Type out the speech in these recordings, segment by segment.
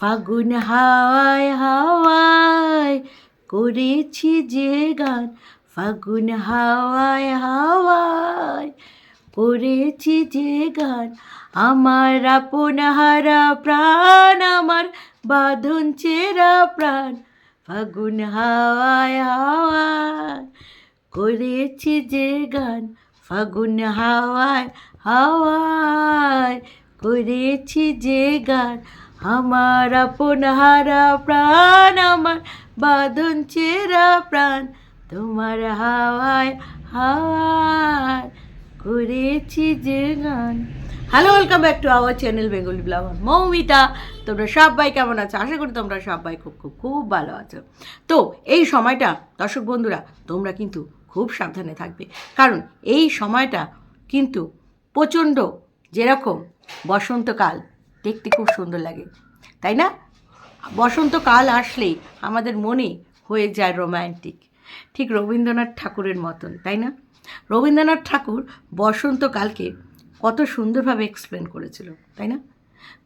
ফাগুন হাওয়ায় হাওয়ায় করেছি যে গান, ফাগুন হাওয়ায় হাওয়ায় করেছি যে গান। আমার আপন হারা প্রাণ, আমার বাঁধন চেরা প্রাণ, ফাগুন হাওয়ায় হাওয়ায় করেছি যে গান, ফাগুন হাওয়ায় হাওয়ায় করেছি যে গান। আমার আপন হারা প্রাণ, আমার বাঁধন চেরা প্রাণ, তোমার হাওয়ায় হাওয়ায় করেছি যে গান। Hello welcome back to our channel Bengali blogger Moumita. তোমরা সবাই কেমন আছো? আশা করি তোমরা সবাই খুব খুব খুব ভালো আছো। তো এই সময়টা, দর্শক বন্ধুরা, তোমরা কিন্তু খুব সাবধানে থাকবে। কারণ এই সময়টা কিন্তু প্রচণ্ড যেরকম বসন্তকাল দেখতে খুব সুন্দর লাগে। তাই না? বসন্তকাল আসলেই আমাদের মনে হয়ে যায় রোম্যান্টিক ঠিক রবীন্দ্রনাথ ঠাকুরের মতন, তাই না? রবীন্দ্রনাথ ঠাকুর বসন্তকালকে কত সুন্দরভাবে এক্সপ্লেন করেছিল, তাই না?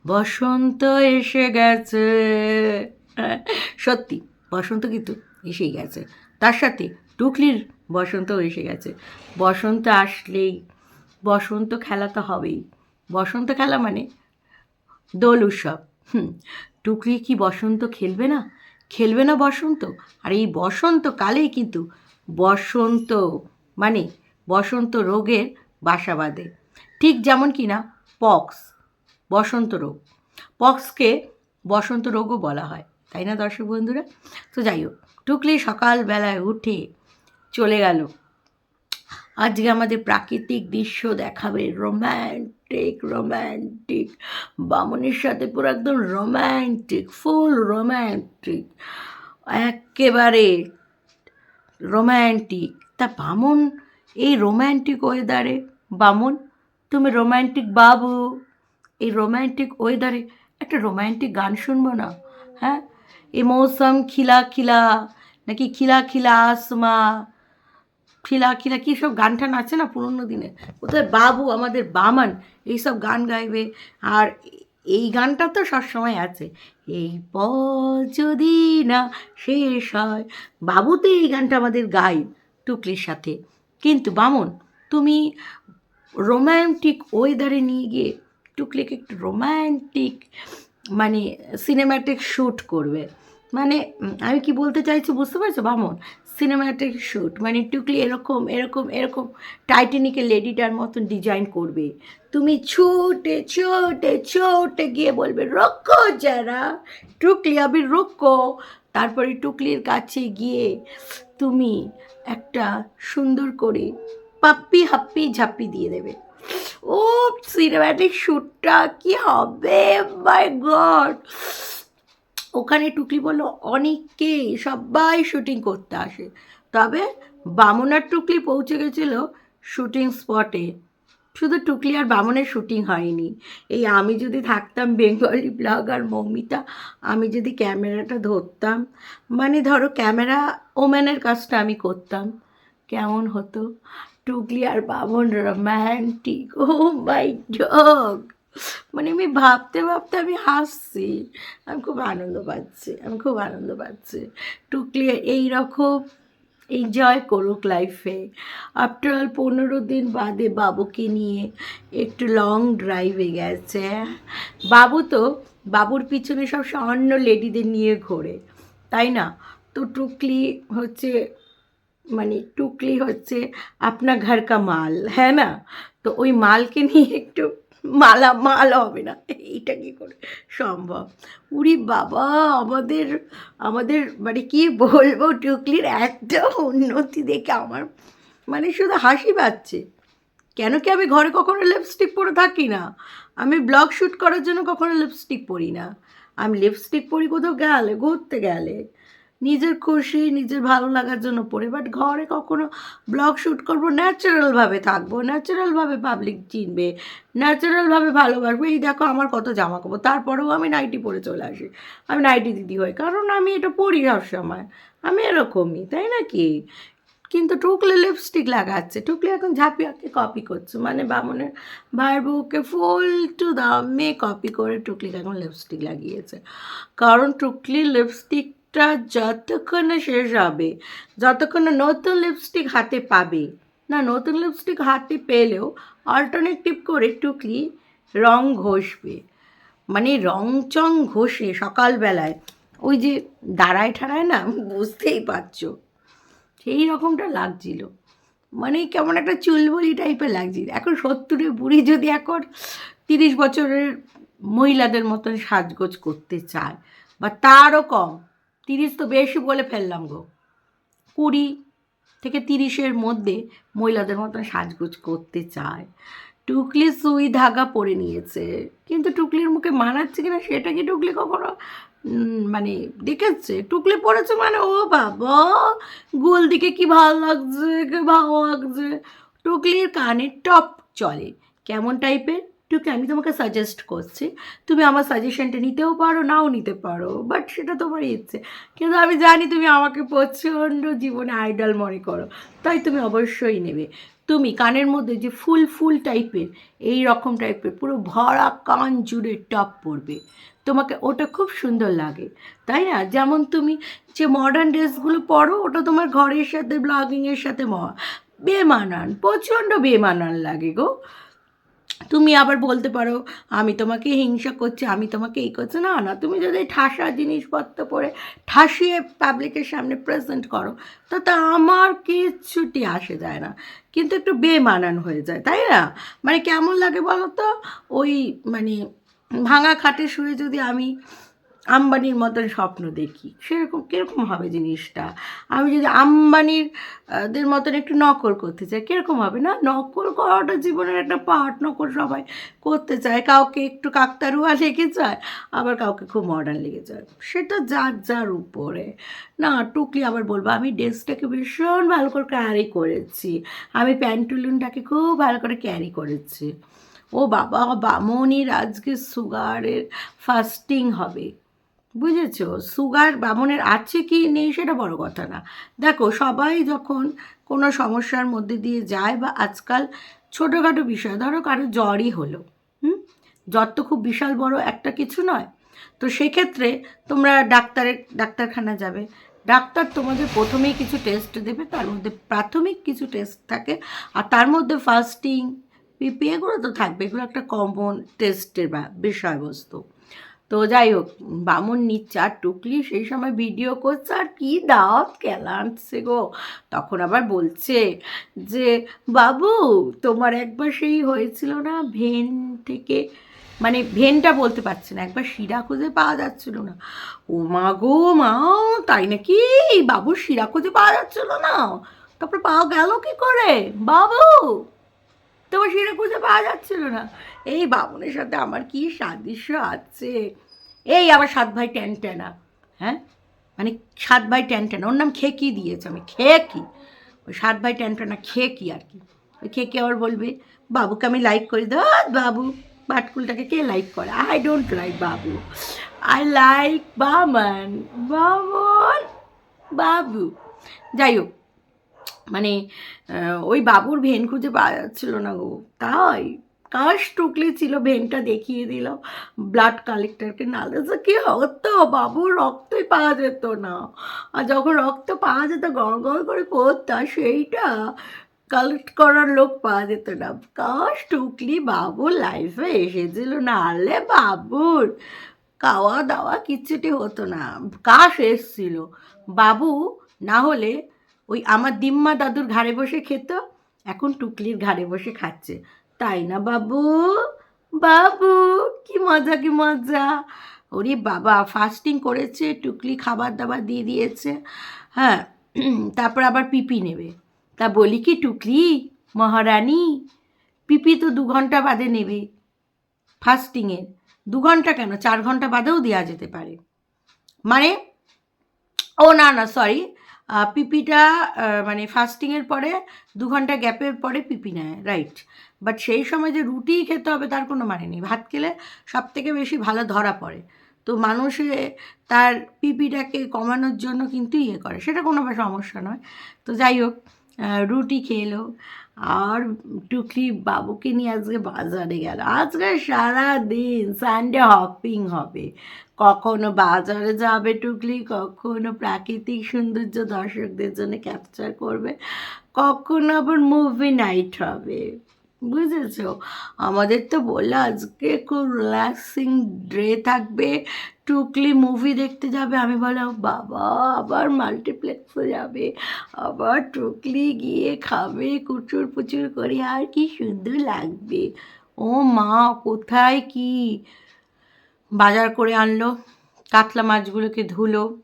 বসন্ত এসে গেছে। সত্যি, বসন্ত কিন্তু এসেই গেছে। তার সাথে টুকলির বসন্ত এসে গেছে। বসন্ত আসলেই, বসন্ত খেলা তো হবেই। বসন্ত খেলা মানে দোল উৎসব হুম, টুকরি কি বসন্ত খেলবে না? খেলবে না বসন্ত? আর এই বসন্তকালেই কিন্তু বসন্ত মানে বসন্ত রোগের বাসা বাঁধে। ঠিক যেমন কি না, পক্স, বসন্ত রোগ। পক্সকে বসন্ত রোগও বলা হয়, তাই না দর্শক বন্ধুরা? তো যাই হোক, টুকলি সকালবেলায় উঠে চলে গেল আজকে আমাদের প্রাকৃতিক দৃশ্য দেখাবে রোম্যান্টিক রোম্যান্টিক বামনের সাথে পুরো একদম রোম্যান্টিক ফুল রোম্যান্টিক একেবারে রোম্যান্টিক তা বামন, এই রোম্যান্টিক ওয়েদারে বামন, তুমি রোম্যান্টিক বাবু, এই রোম্যান্টিক ওয়েদারে একটা রোম্যান্টিক গান শুনব না? হ্যাঁ? এ মৌসম খিলা খিলা, নাকি খিলা খিলা আসমা খিলা খিলা কী সব গান টান আছে না পুরোনো দিনে? কোথায় বাবু, আমাদের বামান এইসব গান গাইবে। আর এই গানটা তো সবসময় আছে। এই পথ যদি না শেষ হয় বাবু তো এই গানটা আমাদের গাই টুকলির সাথে। কিন্তু বামন, তুমি রোম্যান্টিক ওয়েদারে নিয়ে গিয়ে টুকলিকে একটু রোম্যান্টিক মানে সিনেম্যাটিক শ্যুট করবে। মানে আমি কি বলতে চাইছি বুঝতে পারছ, বামন? সিনেম্যাটিক শ্যুট মানে টুকলি এরকম এরকম এরকম টাইটানিকের লেডিটার মতন ডিজাইন করবে। তুমি ছোটে ছোটে ছোটে গিয়ে বলবে রক্ষো যারা, টুকলি আবি রক্ষো তারপরে টুকলির কাছে গিয়ে তুমি একটা সুন্দর করে পাপ্পি হাপ্পি ঝাপ্পি দিয়ে দেবে। ও সিনেম্যাটিক শ্যুটটা কি হবে? মাই গড ওখানে টুকলি বলল অনেককেই সবাই শুটিং করতে আসে। তবে বামনার টুকলি পৌঁছে গেছিল শুটিং স্পটে শুধু টুকলি আর বামনের শুটিং হয়নি। এই আমি যদি থাকতাম বেঙ্গলি ব্লগার মৌমিতা, আমি যদি ক্যামেরাটা ধরতাম মানে ধরো ক্যামেরা ওম্যানের কাজটা আমি করতাম। কেমন হতো? টুকলি আর বামন রোম্যান্টিক ও মাই ডগ মানে আমি ভাবতে ভাবতে আমি হাসছি। আমি খুব আনন্দ পাচ্ছি, আমি খুব আনন্দ পাচ্ছি। টুকলি এই রকম এনজয় করুক লাইফে আফটার অল পনেরো দিন বাদে বাবুকে নিয়ে একটু লং ড্রাইভে গেছে। বাবু তো, বাবুর পিছনে সব অন্য লেডিদের নিয়ে ঘোরে, তাই না? তো টুকলি হচ্ছে মানে টুকলি হচ্ছে, আপনার ঘর কা মাল হ্যাঁ না? তো ওই মালকে নিয়ে একটু মালা, মাল হবে না। এইটা কি করে সম্ভব? উরি বাবা, আমাদের আমাদের মানে কি বলব, টুকলির এত উন্নতি দেখে আমার মানে শুধু হাসি পাচ্ছে। কেন কি আমি ঘরে কখনো লিপস্টিক পরে থাকি না? আমি ব্লগ শ্যুট করার জন্য কখনো লিপস্টিক পরি না। আমি লিপস্টিক পরি কোথাও গেলে, ঘুরতে গেলে। নিজের খুশি, নিজের ভালো লাগার জন্য পড়ি। বাট ঘরে কখনো ব্লগ শ্যুট করব ন্যাচারালভাবে থাকব ন্যাচারালভাবে পাবলিক চিনবে ন্যাচারালভাবে ভালোবাসবো। এই দেখো আমার কত জামা কাপড় তারপরেও আমি নাইটি পরে চলে আসি। আমি নাইটি দিদি হই, কারণ আমি এটা পরি সবসময় আমি এরকমই, তাই না কি? কিন্তু টুকলে লিপস্টিক লাগাচ্ছে টুকলি এখন ঝাঁপিয়াকে কপি করছে। মানে বামনের ভাইয়ের বউকে ফুল টু দামে কপি করে টুকলিকে এখন লিপস্টিক লাগিয়েছে। কারণ টুকলির লিপস্টিকটা যতক্ষণ শেষ হবে, যতক্ষণ নতুন লিপস্টিক হাতে পাবে। না, নতুন লিপস্টিক হাতে পেলেও অল্টারনেটিভ করে টুকলি রং ঘষবে। মানে রং চং ঘষে সকালবেলায়, ওই যে দাঁড়ায় ঠাড়ায় না, বুঝতেই পারছ। সেই রকমটা লাগছিল। মানে কেমন একটা চুলবলি টাইপের লাগছিল। এখন সত্তরের বুড়ি যদি এখন তিরিশ বছরের মহিলাদের মতন সাজগোজ করতে চায়, বা তারও কম তিরিশ তো বেশি বলে ফেললাম গো। কুড়ি থেকে তিরিশের মধ্যে মহিলাদের মতন সাজগোজ করতে চায়। টুকলি সুই ধাগা পরে নিয়েছে। কিন্তু টুকলির মুখে মানাচ্ছে কিনা সেটা কি টুকলি কখনো মানে দেখেছে? টুকলি পড়েছে মানে ও বাবা, গোল দিকে কি ভালো লাগছে, কি ভালো লাগছে। টুকলির কানে টপ চলে, কেমন টাইপের টুকলি আমি তোমাকে সাজেস্ট করছি। তুমি আমার সাজেশনটা নিতেও পারো, নাও নিতে পারো বাট সেটা তোমার ইচ্ছে। কিন্তু আমি জানি তুমি আমাকে প্রচণ্ড জীবনে আইডল মনে করো, তাই তুমি অবশ্যই নেবে। তুমি কানের মধ্যে যে ফুল ফুল টাইপের এই রকম টাইপের পুরো ভরা কান জুড়ে টপ পরবে। তোমাকে ওটা খুব সুন্দর লাগে, তাই না? যেমন তুমি যে মডার্ন ড্রেসগুলো পরো, ওটা তোমার ঘরের সাথে ব্লগিংয়ের সাথে বেমানান, প্রচণ্ড বেমানান লাগে গো। তুমি আবার বলতে পারো, আমি তোমাকে হিংসা করছি, আমি তোমাকে এই করছি। না না, তুমি যদি ঠাসা জিনিসপত্র পরে ঠাসিয়ে পাবলিকের সামনে প্রেজেন্ট করো, তাতে আমার কিচ্ছুটি আসে যায় না। কিন্তু একটু বেমানান হয়ে যায়, তাই না? মানে কেমন লাগে বলো তো? ওই মানে ভাঙা খাটে শুয়ে যদি আমি আম্বানির মতন স্বপ্ন দেখি। সেরকম, কীরকম হবে জিনিসটা? আমি যদি আম্বানির দের মতন একটু নকল করতে চাই, কীরকম হবে না? নকল করাটা জীবনের একটা পার্ট, নকল সবাই করতে চায়। কাউকে একটু কাকতারুয়া লেগে যায়, আবার কাউকে খুব মডার্ন লেগে যায়। সেটা যার যার উপরে। না, টুকলি আবার বলব, আমি ড্রেসটাকে ভীষণ ভালো করে ক্যারি করেছি। আমি প্যান্টুলুনটাকে খুব ভালো করে ক্যারি করেছি। ও বাবা, বামনির আজকে সুগারের ফাস্টিং হবে। বুঝেছ? সুগার বামনের আছে কি নেই সেটা বড় কথা না। দেখো, সবাই যখন কোনো সমস্যার মধ্যে দিয়ে যায় বা আজকাল ছোটোখাটো বিষয়, ধরো কারও জ্বরই হলো, হুম? জ্বর তো খুব বিশাল বড় একটা কিছু নয়। তো সেক্ষেত্রে তোমরা ডাক্তারের ডাক্তারখানা যাবে। ডাক্তার তোমাদের প্রথমেই কিছু টেস্ট দেবে, তার মধ্যে প্রাথমিক কিছু টেস্ট থাকে, আর তার মধ্যে ফাস্টিং পিপি এগুলো তো থাকবে। এগুলো একটা কমন টেস্টের বিষয়বস্তু। তো যাই হোক, বামুন নিচ্ছে আর টুকলি সেই সময় ভিডিও করছে, আর কি দাঁত কেলানছে গো। তখন আবার বলছে যে, বাবু, তোমার একবার সেই হয়েছিল না ভেন থেকে? মানে ভেনটা বলতে পারছে না, একবার শিরা খুঁজে পাওয়া যাচ্ছিল না। ও মা গো, মা, তাই নাকি? বাবুর শিরা খুঁজে পাওয়া যাচ্ছিল না। তারপর পাওয়া গেল কি করে? বাবু তোমার শিরা খুঁজে পাওয়া যাচ্ছিল না। এই বামুনের সাথে আমার কি সাদৃশ্য আছে? এই আমার সাত ভাই ট্যান ট্যানা হ্যাঁ? মানে সাত ভাই ট্যান ট্যানা ওর নাম খেকি দিয়েছে আমি, খেকি। ওই সাত ভাই ট্যান খেকি আর কি। ওই খেকি আবার বলবে, বাবুকে আমি লাইক করি। দাও বাবু, বাটকুলটাকে কে লাইক করে? I don't like Babu. I like baman baman, বাবু। যাই হোক মানে ওই বাবুর ভেন খুঁজে পাওয়া যাচ্ছিল না গো। তাই, কাশ টুকলি ছিল, ভেনটা দেখিয়ে দিল। ব্লাড কালেক্টরকে নালে যে কী হতো, বাবুর রক্তই পাওয়া যেত না। আর যখন রক্ত পাওয়া যেত, গড় গড় করে পড়তা সেইটা কালেক্ট করার লোক পাওয়া যেত না। কাশ টুকলি বাবুর লাইফে এসেছিল নাহলে বাবুর, খাওয়া দাওয়া কিচ্ছুটি হতো না। কাশ এসছিল। বাবু না হলে ওই আমার দিম্মা দাদুর ঘাড়ে বসে খেত, এখন টুকলির ঘাড়ে বসে খাচ্ছে। তাই না, বাবু? বাবু, কি মজা কি মজা। ওরে বাবা ফাস্টিং করেছে, টুকলি খাবার দাবার দিয়ে দিয়েছে। হ্যাঁ তারপর আবার পিপি নেবে। তা বলি কি, টুকলি, মহারানী, পিপি তো দু ঘণ্টা বাদে নেবে ফাস্টিংয়ের দু ঘণ্টা কেন? চার ঘণ্টা বাদেও দেওয়া যেতে পারে। মানে ও না না সরি পিপিটা মানে ফাস্টিংয়ের পরে দু ঘণ্টা গ্যাপের পরে পিপি নেয় রাইট বাট সেই সময় যে রুটি খেতে হবে তার কোনো মানে নেই। ভাত খেলে সব থেকে বেশি ভালো ধরা পড়ে। তো মানুষে তার পিপিটাকে কমানোর জন্য কিন্তু ইয়ে করে। সেটা কোনো সমস্যা নয়। তো যাই হোক রুটি খেলো আর টুকলি বাবুকে নিয়ে আজকে বাজারে গেল। আজকে সারা দিন সানডে হপিং হবে। কখনো বাজারে যাবে টুকলি, কখনো প্রাকৃতিক সৌন্দর্য দর্শকদের জন্য ক্যাপচার করবে, কখনো আবার মুভি নাইট হবে। বুঝেছ? আমাদের তো বলল আজকে খুব রিল্যাক্সিং ডে থাকবে। টুকলি মুভি দেখতে যাবে। আমি বললাম, বাবা, আবার মাল্টিপ্লেক্সে যাবে। আবার টুকলি গিয়ে খাবে, কুচুর পুচুর করে। আর কি সুন্দর লাগবে। ও মা, কোথায় কি? বাজার করে আনলো। কাতলা মাছগুলোকে ধুলো।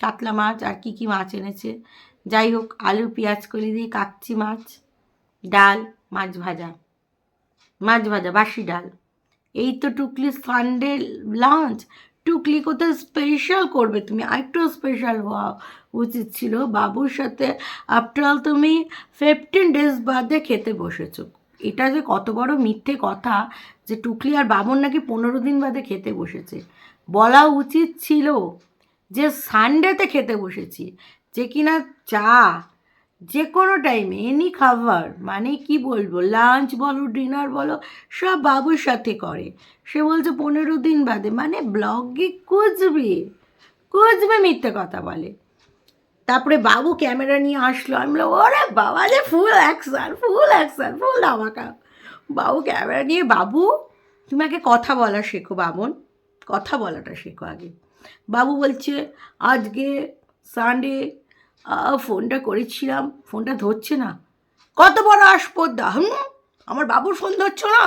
কাতলা মাছ আর কি কি মাছ এনেছে। যাই হোক, আলু, পেঁয়াজ করে দিয়ে কাচ্চি মাছ, ডাল, মাছ ভাজা। মাছ ভাজা বাসি ডাল। এই তো টুকলি সানডে লাঞ্চ টুকলি কোথায় স্পেশাল করবে তুমি? আরেকটু স্পেশাল হওয়া উচিত ছিল। বাবুর সাথে আফটার অল তুমি ফিফটিন ডেজ বাদে খেতে বসেছো। এটা যে কত বড় মিথ্যে কথা যে টুকলি আর বাবুর নাকি পনেরো দিন বাদে খেতে বসেছে। বলা উচিত ছিল যে সানডেতে খেতে বসেছি। যে কিনা চা যে কোনো টাইমে এনি খাবার মানে কি বলব লাঞ্চ বলো ডিনার বলো, সব বাবুর সাথে করে। সে বলছে, পনেরো দিন বাদে। মানে ব্লগে কুচবে কুচবে মিথ্যে কথা বলে। তারপরে বাবু ক্যামেরা নিয়ে আসলো। আমি বললাম, ওরে বাবা যে ফুল অ্যাকশন ফুল অ্যাকশন ফুল ধামাকা। বাবু ক্যামেরা নিয়ে, বাবু, তুমি আগে কথা বলা শেখো, বামন। কথা বলাটা শেখো আগে। বাবু বলছে, আজকে সানডে ফোনটা করেছিলাম, ফোনটা ধরছে না। কত বড় আসপদ্দা, হুম? আমার বাবুর ফোন ধরছো না?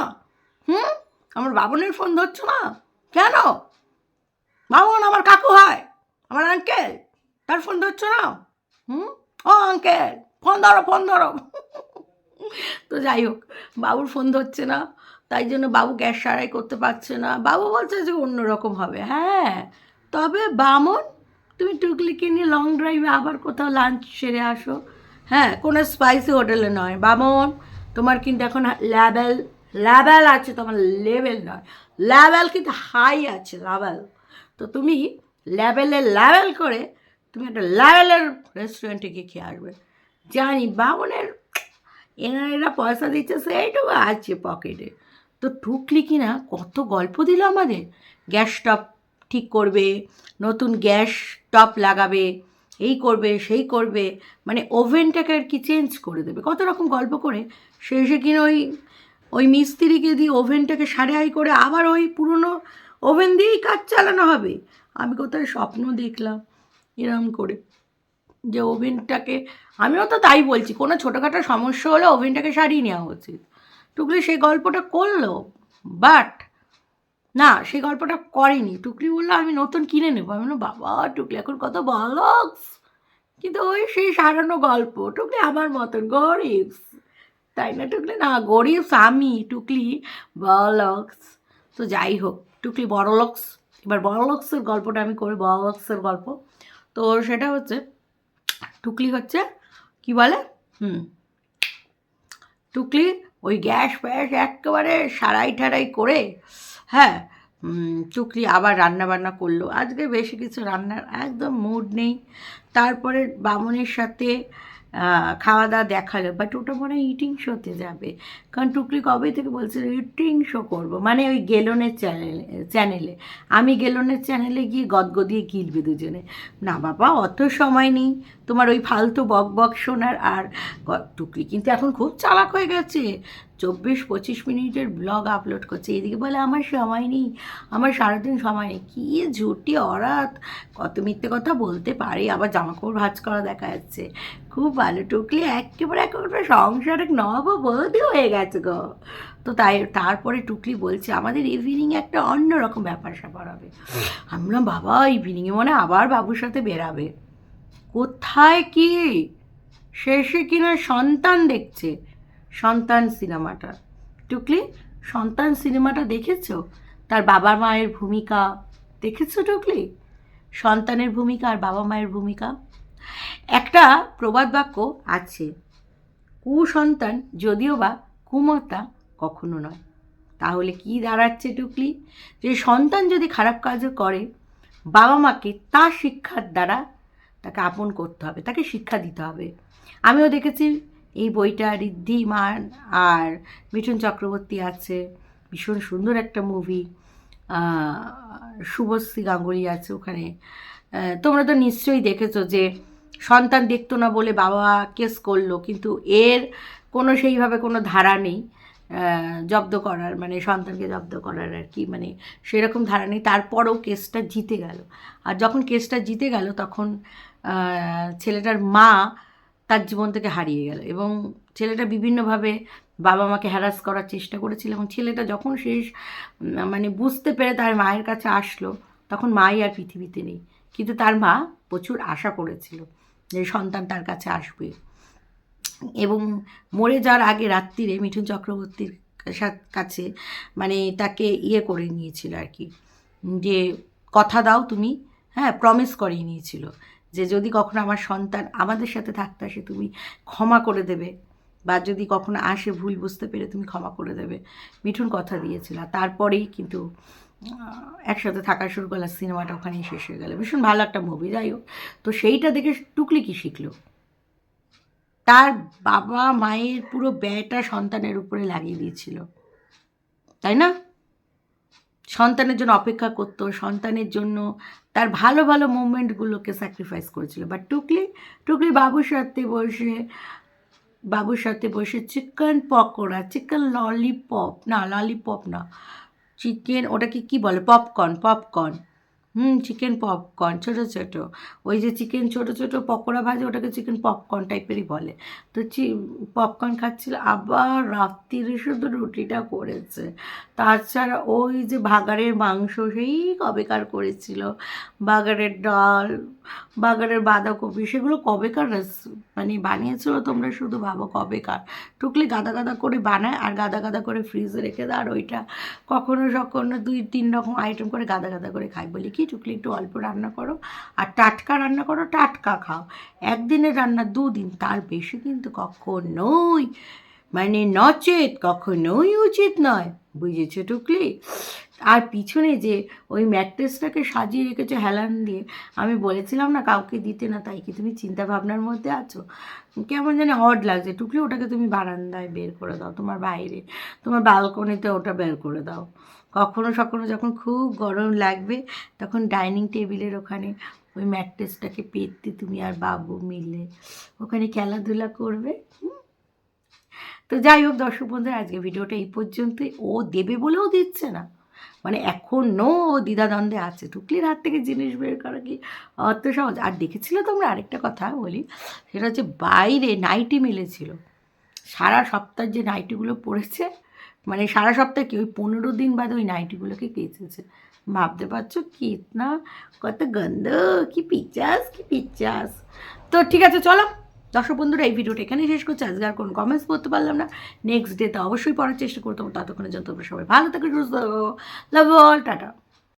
হুম? আমার বাবনের ফোন ধরছো না? কেন? বাবন আমার কাকু হয়, আমার আঙ্কেল তার ফোন ধরছো না? হুম? ও আঙ্কেল ফোন ধরো ফোন ধরো। তো যাই হোক, বাবুর ফোন ধরছে না, তাই জন্য বাবু গ্যাস সারাই করতে পারছে না। বাবু বলছে যে অন্যরকম হবে হ্যাঁ। তবে বামন তুমি টুকলিকে নিয়ে লং ড্রাইভে আবার কোথাও লাঞ্চ সেরে আসো। হ্যাঁ কোনো স্পাইসি হোটেলে নয়। বামন, তোমার কিন্তু এখন লেভেল লেভেল আছে, তোমার লেভেল নয়। লেভেল কিন্তু হাই আছে লেভেল তো তুমি লেভেলে লেভেল করে তুমি একটা লেভেলের রেস্টুরেন্টে গিয়ে খেয়ে আসবে। জানি, বামনের এনারা পয়সা দিচ্ছে, সেইটুকু আছে পকেটে তো ঠুকলি কিনা কত গল্প দিল আমাদের। গ্যাস স্টপ ঠিক করবে, নতুন গ্যাস টপ লাগাবে, এই করবে, সেই করবে মানে ওভেনটাকে আর কি চেঞ্জ করে দেবে। কত রকম গল্প করে। শেষে কিনা ওই ওই মিস্ত্রিকে দিয়ে ওভেনটাকে সারাই করে আবার ওই পুরনো ওভেন দিয়েই কাজ চালানো হবে? আমি কোথায় স্বপ্ন দেখলাম এরম করে। যে ওভেনটাকে, আমিও তো তাই বলছি, কোনো ছোটোখাটো সমস্যা হলে ওভেনটাকে সারিয়ে নেওয়া উচিত। টুকলি সেই গল্পটা করল বাট না, সেই গল্পটা করেনি। টুকলি বলল, আমি নতুন কিনে নেব। আমি বললাম, বাবা, টুকলি এখন কত বলক্স। কিন্তু ওই সেই সারানো গল্প, টুকলি আমার মতন গরিব তাই না, টুকলি? না গরিব আমি, টুকলি বলক্স। তো যাই হোক, টুকলি বড়লক্স। এবার বড়লক্সের গল্পটা আমি করি, বড়লক্সের গল্প। তো সেটা হচ্ছে, টুকলি হচ্ছে, কি বলে? হুম, টুকলি ওই গ্যাস ফ্যাস একেবারে সারাই ঠারাই করে হ্যাঁ টুকরি আবার রান্না বান্না করল। আজকে বেশি কিছু রান্নার একদম মুড নেই। তারপরে বামনের সাথে খাওয়া দাওয়া দেখাল। বাট ওটা মনে হয় ইটিং শোতে যাবে। কারণ টুকলি কবে থেকে বলছে ইটিং শো করব। মানে ওই গেলনের চ্যানেলে চ্যানেলে আমি গেলনের চ্যানেলে গিয়ে গদগদিয়ে গিলবে দুজনে। না বাবা, অত সময় নেই। তোমার ওই ফালতু বক বক শোনার আর টুকলি কিন্তু এখন খুব চালাক হয়ে গেছে। চব্বিশ পঁচিশ মিনিটের ব্লগ আপলোড করছে। এদিকে বলে, আমার সময় নেই, আমার সারাদিন সময় নেই। কী ঝুটি, অরাত। কত মিথ্যে কথা বলতে পারে, আবার জামাকাপড় ভাজ করা দেখা যাচ্ছে। খুব ভালো, টুকলি একেবারে একেবারে সংসার এক নববধূ হয়ে গেছে গো। তো তাই, তারপরে টুকলি বলছে, আমাদের ইভিনিং একটা অন্যরকম ব্যাপার স্যাপার হবে। আমরা বাবা ইভিনিংয়ে মনে আবার বাবুর সাথে বেরাবে। কোথায় কি? শেষে কিনা সন্তান দেখছে। সন্তান সিনেমাটা। টুকলি, সন্তান সিনেমাটা দেখেছ? তার বাবা মায়ের ভূমিকা দেখেছ টুকলি? সন্তানের ভূমিকা আর বাবা মায়ের ভূমিকা? একটা প্রবাদ বাক্য আছে, কুসন্তান যদিও বা কুমতা কখনো নয়। তাহলে কি দাঁড়াচ্ছে টুকলি? যে সন্তান যদি খারাপ কাজও করে, বাবা মাকে তার শিক্ষার দ্বারা তাকে আপন করতে হবে, তাকে শিক্ষা দিতে হবে। আমিও দেখেছি এই বইটা ঋদ্ধিমান আর মিঠুন চক্রবর্তী আছে। ভীষণ সুন্দর একটা মুভি শুভশ্রী গাঙ্গুলি আছে ওখানে। তোমরা তো নিশ্চয়ই দেখেছ যে সন্তান দেখতো না বলে বাবা কেস করল, কিন্তু এর কোনো সেইভাবে কোনো ধারা নেই জব্দ করার মানে সন্তানকে জব্দ করার আর কি। মানে সেরকম ধারা নেই। তারপরেও কেসটা জিতে গেল। আর যখন কেসটা জিতে গেল, তখন ছেলেটার মা তার জীবন থেকে হারিয়ে গেল এবং ছেলেটা বিভিন্নভাবে বাবা মাকে হ্যারাস করার চেষ্টা করেছিল এবং ছেলেটা যখন শেষ মানে বুঝতে পেরে তার মায়ের কাছে আসলো, তখন মাই আর পৃথিবীতে নেই। কিন্তু তার মা প্রচুর আশা করেছিল যে সন্তান তার কাছে আসবে। এবং মরে যাওয়ার আগে রাত্রিরে মিঠুন চক্রবর্তীর কাছে মানে তাকে ইয়ে করে নিয়েছিল আর কি, যে কথা দাও তুমি হ্যাঁ প্রমিস করিয়ে নিয়েছিল। যে যদি কখনো আমার সন্তান আমাদের সাথে থাকতে আসে, তুমি ক্ষমা করে দেবে। বা যদি কখনো আসে ভুল বুঝতে পেরে, তুমি ক্ষমা করে দেবে। মিঠুন কথা দিয়েছিল। তারপরেই কিন্তু একসাথে থাকা শুরু করলাম সিনেমাটা ওখানেই শেষ হয়ে গেল। ভীষণ ভালো একটা মুভি যাই হোক। তো সেইটা দেখে টুকলি কি শিখলো? তার বাবা মায়ের পুরো ব্যয়টা সন্তানের উপরে লাগিয়ে দিয়েছিল। তাই না? সন্তানের জন্য অপেক্ষা করতো, সন্তানের জন্য তার ভালো ভালো মুভমেন্টগুলোকে স্যাক্রিফাইস করেছিল। বাট টুকলি টুকলি বাবুর সাথে বসে, বাবুর সাথে বসে চিকেন পকোড়া চিকেন ললিপপ না ললিপপ না চিকেন ওটাকে কি বলে? পপকর্ন পপকর্ন হুম চিকেন পপকর্ন ছোটো ছোটো। ওই যে চিকেন ছোটো ছোটো পকোড়া ভাজে, ওটাকে চিকেন পপকর্ন টাইপেরই বলে। তো চি পপকর্ন খাচ্ছিল, আবার রাত্রিরে শুধু রুটিটা করেছে। তাছাড়া ওই যে ভাগাড়ের মাংস, সেই কবেকার করেছিল। বাগারের ডাল, বাগারের বাঁধাকপি, সেগুলো কবেকার মানে বানিয়েছিল তোমরা শুধু ভাবো কবেকার। টুকলি গাদা গাদা করে বানায় আর গাদা গাদা করে ফ্রিজে রেখে দেয় আর ওইটা কখনো কখনো দুই, তিন রকম আইটেম করে গাদা গাদা করে খাই বলি কি টুকলি একটু অল্প রান্না করো। আর টাটকা রান্না করো, টাটকা খাও। একদিনের রান্না দুদিন, তার বেশি কিন্তু কখনোই মানে নচেত, কখনোই উচিত নয়। বুঝেছ টুকলি? আর পিছনে যে ওই ম্যাট্রেসটাকে সাজিয়ে রেখেছো হেলান দিয়ে, আমি বলেছিলাম না কাউকে দিতে না, তাই কি তুমি চিন্তা ভাবনার মধ্যে আছো? কেমন জানি অড লাগছে। টুকলি ওটাকে তুমি বারান্দায় বের করে দাও, তোমার বাইরে, তোমার ব্যালকনিতে ওটা বের করে দাও। কখনো সখনো যখন খুব গরম লাগবে, তখন ডাইনিং টেবিলের ওখানে ওই ম্যাট্রেসটাকে পেতে তুমি আর বাবু মিলে ওখানে খেলাধুলা করবে। তো যাই হোক দর্শক বন্ধুরা, আজকে ভিডিওটা এই পর্যন্তই। ও দেবে বলেও দিচ্ছে না। মানে এখনও ও দ্বিধাদ্বন্দ্বে আছে। টুকলির হাত থেকে জিনিস বের করা কি অত সহজ? আর দেখেছিলে তোমরা আরেকটা কথা বলি, সেটা হচ্ছে বাইরে নাইটি মিলেছিল। সারা সপ্তাহ যে নাইটিগুলো পড়েছে মানে সারা সপ্তাহে কি ওই পনেরো দিন বাদে ওই নাইটিগুলোকে কেচেছে। ভাবতে পারছ কি না কত গন্ধ, কি পিচাস কি পিচাস তো ঠিক আছে, চলো। দর্শক বন্ধুরা, এই ভিডিওটা এখানেই শেষ করছি। আজকে আর কোনো কমেন্টস করতে পারলাম না। নেক্সট ডে ডেতে অবশ্যই পড়ার চেষ্টা করতাম ততক্ষণের জন্য তোমরা সবাই ভালো থাকো, সুস্থ লাভ অল টাটা।